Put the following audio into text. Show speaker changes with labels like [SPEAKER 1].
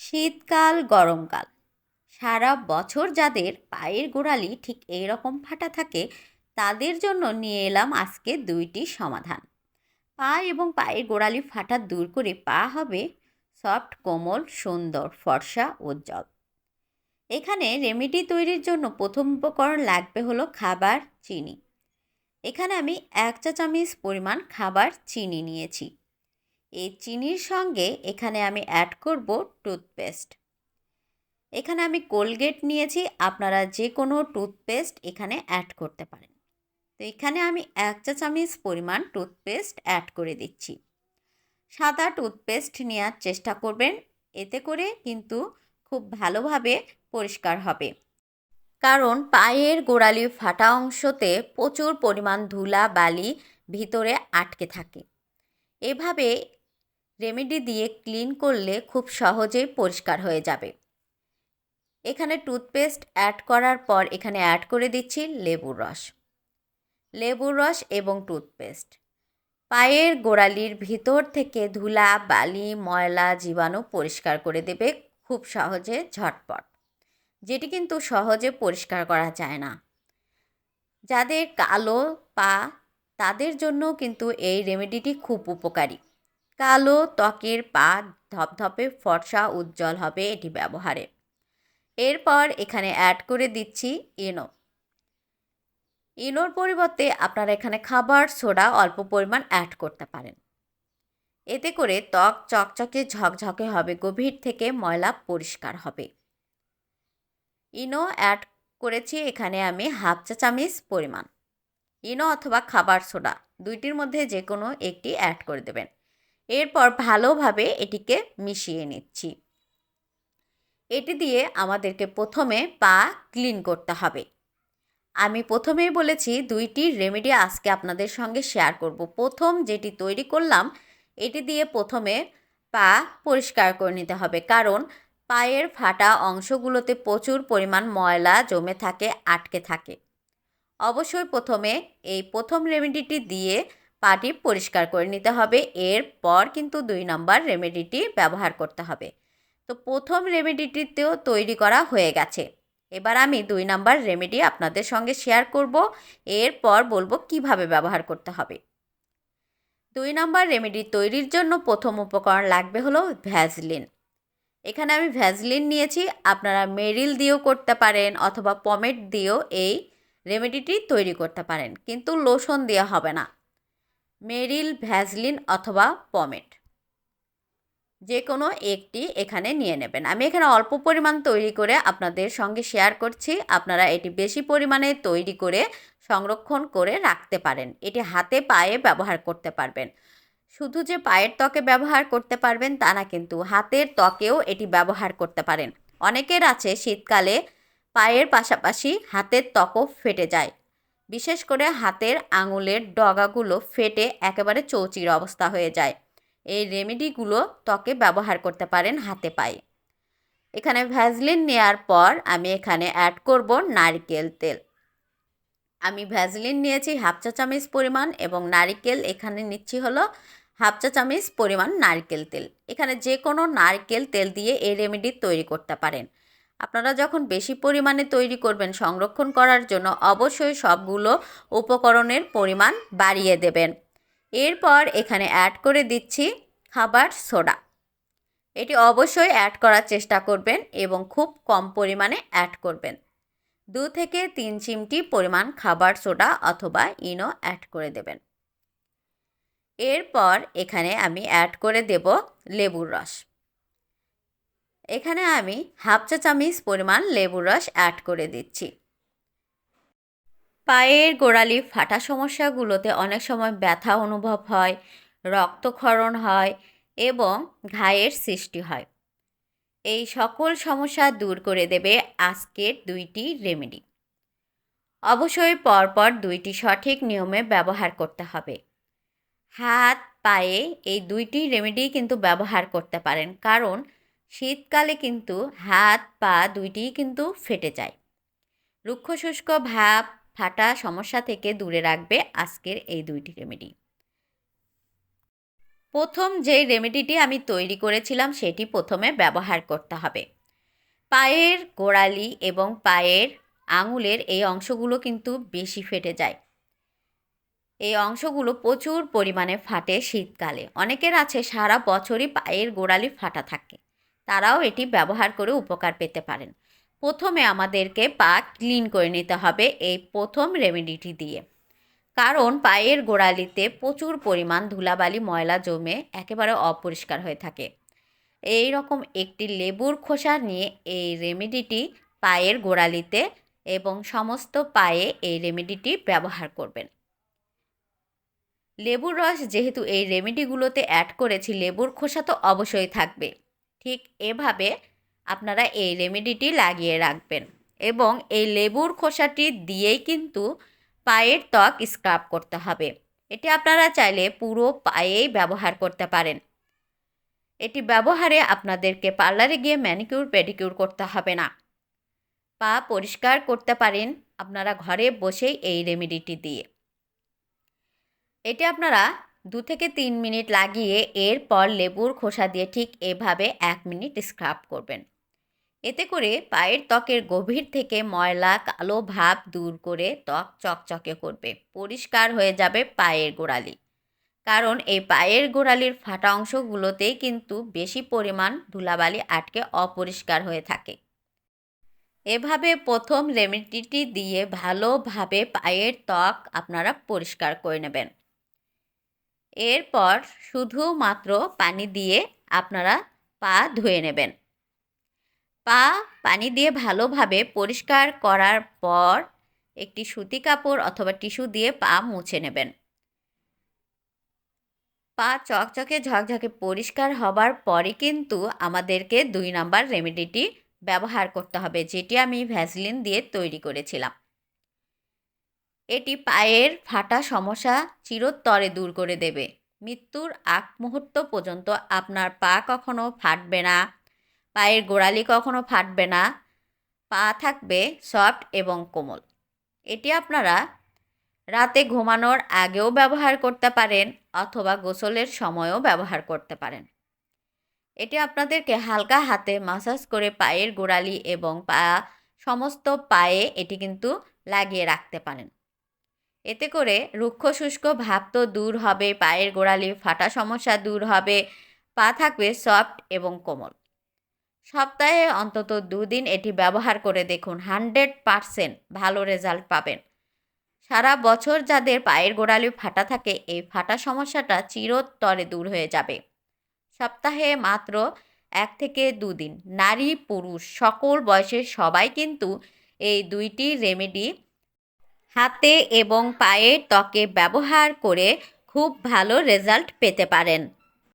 [SPEAKER 1] শীতকাল, গরমকাল। সারা বছর যাদের পায়ের গোড়ালি ঠিক এই রকম ফাটা থাকে, তাদের জন্য নিয়ে এলাম আজকে দুইটি সমাধান। পা এবং পায়ের গোড়ালি ফাটা দূর করে পা হবে সফট, কোমল, সুন্দর, ফর্সা, উজ্জ্বল। এখানে রেমেডি তৈরির জন্য প্রথম উপকরণ লাগবে হলো খাবার, চিনি। এখানে আমি এক চা চামচ পরিমাণ খাবার, চিনি নিয়েছি। এই চিনির সঙ্গে এখানে আমি অ্যাড করব টুথপেস্ট এখানে আমি কোলগেট নিয়েছি, আপনারা যে কোনো টুথপেস্ট এখানে অ্যাড করতে পারেন। তো এখানে আমি এক চা চামচ পরিমাণ টুথপেস্ট অ্যাড করে দিচ্ছি। সাদা টুথপেস্ট নেওয়ার চেষ্টা করবেন, এতে করে কিন্তু খুব ভালোভাবে পরিষ্কার হবে। কারণ পায়ের গোড়ালি ফাটা অংশতে প্রচুর পরিমাণ ধুলা বালি ভিতরে আটকে থাকে। এভাবে রেমেডি দিয়ে ক্লিন করলে খুব সহজেই পরিষ্কার হয়ে যাবে। এখানে টুথপেস্ট অ্যাড করার পর এখানে অ্যাড করে দিচ্ছি লেবুর রস। লেবুর রস এবং টুথপেস্ট। পায়ের গোড়ালির ভিতর থেকে ধুলা, বালি, ময়লা, জীবাণু পরিষ্কার করে দেবে খুব সহজে, ঝটপট। যেটি কিন্তু সহজে পরিষ্কার করা যায় না। যাদের কালো পা, তাদের জন্য কিন্তু এই রেমেডিটি খুব উপকারী। কালো ত্বকের পা ধপধপে ফর্সা উজ্জ্বল হবে এটি ব্যবহারে। এরপর এখানে অ্যাড করে দিচ্ছি ইনো। ইনোর পরিবর্তে আপনারা এখানে খাবার, সোডা অল্প পরিমাণ অ্যাড করতে পারেন। এতে করে ত্বক চকচকে ঝকঝকে হবে, গভীর থেকে ময়লা পরিষ্কার হবে। ইনো অ্যাড করেছি এখানে আমি হাফ চা চামিচ পরিমাণ। ইনো অথবা খাবার, সোডা দুইটির মধ্যে যে কোনো একটি অ্যাড করে দেবেন। এরপর ভালোভাবে এটিকে মিশিয়ে নিচ্ছি। এটি দিয়ে আমাদেরকে প্রথমে পা ক্লিন করতে হবে। আমি প্রথমেই বলেছি দুইটি রেমেডি আজকে আপনাদের সঙ্গে শেয়ার করব। প্রথম যেটি তৈরি করলাম, এটি দিয়ে প্রথমে পা পরিষ্কার করে নিতে হবে। কারণ পায়ের ফাটা অংশগুলোতে প্রচুর পরিমাণ ময়লা জমে থাকে, আটকে থাকে। অবশ্যই প্রথমে এই প্রথম রেমেডিটি দিয়ে পাটি পরিষ্কার করে নিতে হবে। এরপর কিন্তু দুই নম্বর রেমেডিটি ব্যবহার করতে হবে। তো প্রথম রেমেডিটিতেও তৈরি করা হয়ে গেছে। এবার আমি দুই নাম্বার রেমেডি আপনাদের সঙ্গে শেয়ার করব। এরপর বলব কীভাবে ব্যবহার করতে হবে। দুই নাম্বার রেমেডি তৈরির জন্য প্রথম উপকরণ লাগবে হলো ভ্যাজলিন এখানে আমি ভ্যাজলিন নিয়েছি। আপনারা মেরিল দিয়েও করতে পারেন অথবা পমেট দিয়েও এই রেমেডিটি তৈরি করতে পারেন। কিন্তু লোশন দেওয়া হবে না। মেরিল ভ্যাজলিন অথবা পমেট। যে কোনো একটি এখানে নিয়ে নেবেন। আমি এখানে অল্প পরিমাণ তৈরি করে আপনাদের সঙ্গে শেয়ার করছি। আপনারা এটি বেশি পরিমাণে তৈরি করে সংরক্ষণ করে রাখতে পারেন। এটি হাতে পায়ে ব্যবহার করতে পারবেন। শুধু যে পায়ের ত্বকে ব্যবহার করতে পারবেন তা না, কিন্তু হাতের ত্বকেও এটি ব্যবহার করতে পারেন। অনেকের আছে শীতকালে পায়ের পাশাপাশি হাতের ত্বকও ফেটে যায়। বিশেষ করে হাতের আঙুলের ডগাগুলো ফেটে একেবারে চৌচির অবস্থা হয়ে যায়। এই রেমেডিগুলো ত্বকে ব্যবহার করতে পারেন হাতে পায়ে। এখানে ভ্যাজলিন নেওয়ার পর আমি এখানে অ্যাড করব নারকেল তেল। আমি ভ্যাজলিন নিয়েছি হাফ চা চামচ পরিমাণ এবং নারিকেল এখানে নিচ্ছি হলো হাফ চা চামচ পরিমাণ নারকেল তেল। এখানে যে কোনো নারকেল তেল দিয়ে এই রেমেডি তৈরি করতে পারেন। আপনারা যখন বেশি পরিমাণে তৈরি করবেন সংরক্ষণ করার জন্য অবশ্যই সবগুলো উপকরণের পরিমাণ বাড়িয়ে দেবেন। এরপর এখানে অ্যাড করে দিচ্ছি খাবার সোডা এটি অবশ্যই অ্যাড করার চেষ্টা করবেন এবং খুব কম পরিমাণে অ্যাড করবেন। দু থেকে তিন চিমটি পরিমাণ খাবার সোডা অথবা ইনো অ্যাড করে দেবেন। এরপর এখানে আমি অ্যাড করে দেব লেবুর রস। এখানে আমি হাফ চা চামিচ পরিমাণ লেবুর রস অ্যাড করে দিচ্ছি। পায়ের গোড়ালি ফাটা সমস্যাগুলোতে অনেক সময় ব্যথা অনুভব হয়, রক্তক্ষরণ হয় এবং ঘায়ের সৃষ্টি হয়। এই সকল সমস্যা দূর করে দেবে আজকের দুইটি রেমেডি। অবশ্যই পরপর দুইটি সঠিক নিয়মে ব্যবহার করতে হবে। হাত, পায়ে এই দুইটি রেমেডি কিন্তু ব্যবহার করতে পারেন। কারণ শীতকালে কিন্তু হাত, পা দুইটিই কিন্তু ফেটে যায়। রুক্ষ শুষ্ক ভাব ফাটা সমস্যা থেকে দূরে রাখবে আজকের এই দুইটি রেমেডি প্রথম যে রেমেডিটি আমি তৈরি করেছিলাম সেটি প্রথমে ব্যবহার করতে হবে। পায়ের গোড়ালি এবং পায়ের আঙুলের এই অংশগুলো কিন্তু বেশি ফেটে যায়। এই অংশগুলো প্রচুর পরিমাণে ফাটে শীতকালে। অনেকের আছে সারা বছরই পায়ের গোড়ালি ফাটা থাকে। তারাও এটি ব্যবহার করে উপকার পেতে পারেন। প্রথমে আমাদেরকে পা ক্লিন করে নিতে হবে এই প্রথম রেমেডিটি দিয়ে। কারণ পায়ের গোড়ালিতে প্রচুর পরিমাণ ধুলাবালি, ময়লা জমে একেবারে অপরিষ্কার হয়ে থাকে। এই রকম একটি লেবুর খোসা নিয়ে এই রেমেডিটি পায়ের গোড়ালিতে এবং সমস্ত পায়ে এই রেমেডিটি ব্যবহার করবেন। লেবুর রস যেহেতু এই রেমেডিগুলোতে অ্যাড করেছি, লেবুর খোসা তো অবশ্যই থাকবে। ঠিক এভাবে আপনারা এই রেমেডিটি লাগিয়ে রাখবেন। এবং এই লেবুর খোসাটি দিয়েই কিন্তু পায়ের ত্বক স্ক্রাব করতে হবে। এটি আপনারা চাইলে পুরো পায়েই ব্যবহার করতে পারেন। এটি ব্যবহারে আপনাদেরকে পার্লারে গিয়ে ম্যানিকিউর, পেডিকিউর করতে হবে না। পা পরিষ্কার করতে পারেন আপনারা ঘরে বসেই এই রেমেডিটি দিয়ে। এটি আপনারা দু থেকে তিন মিনিট লাগিয়ে এরপর লেবুর খোসা দিয়ে ঠিক এভাবে এক মিনিট স্ক্রাব করবেন। এতে করে পায়ের ত্বকের গভীর থেকে ময়লা, কালো ভাব দূর করে ত্বক চকচকে করবে, পরিষ্কার হয়ে যাবে পায়ের গোড়ালি। কারণ এই পায়ের গোড়ালির ফাটা অংশগুলোতেই কিন্তু বেশি পরিমাণ ধুলাবালি আটকে অপরিষ্কার হয়ে থাকে। এভাবে প্রথম রেমেডিটি দিয়ে ভালোভাবে পায়ের ত্বক আপনারা পরিষ্কার করে নেবেন। এরপর শুধুমাত্র পানি দিয়ে আপনারা পা ধুয়ে নেবেন। পা পানি দিয়ে ভালোভাবে পরিষ্কার করার পর একটি সুতি কাপড় অথবা টিস্যু দিয়ে পা মুছে নেবেন। পা চকচকে ঝকঝকে পরিষ্কার হবার পরে কিন্তু আমাদেরকে দুই নাম্বার রেমেডিটি ব্যবহার করতে হবে, যেটি আমি ভ্যাসলিন দিয়ে তৈরি করেছিলাম। এটি পায়ের ফাটা সমস্যা চিরতরে দূর করে দেবে। মৃত্যুর আগ মুহূর্ত পর্যন্ত আপনার পা কখনো ফাটবে না, পায়ের গোড়ালি কখনো ফাটবে না, পা থাকবে সফট এবং কোমল। এটি আপনারা রাতে ঘুমানোর আগেও ব্যবহার করতে পারেন অথবা গোসলের সময়ও ব্যবহার করতে পারেন। এটি আপনাদেরকে হালকা হাতে মাসাজ করে পায়ের গোড়ালি এবং পা সমস্ত পায়ে এটি কিন্তু লাগিয়ে রাখতে পারেন। এতে করে রুক্ষ শুষ্ক ভাব তো দূর হবে, পায়ের গোড়ালি ফাটা সমস্যা দূর হবে, পা থাকবে সফট এবং কোমল। সপ্তাহে অন্তত দুদিন এটি ব্যবহার করে দেখুন, হান্ড্রেড পারসেন্ট ভালো রেজাল্ট পাবেন। সারা বছর যাদের পায়ের গোড়ালি ফাটা থাকে, এই ফাটা সমস্যাটা চিরতরে দূর হয়ে যাবে। সপ্তাহে মাত্র এক থেকে দুদিন। নারী, পুরুষ, সকল বয়সের সবাই কিন্তু এই দুইটি রেমেডি হাতে এবং পায়ের ত্বকে ব্যবহার করে খুব ভালো রেজাল্ট পেতে পারেন।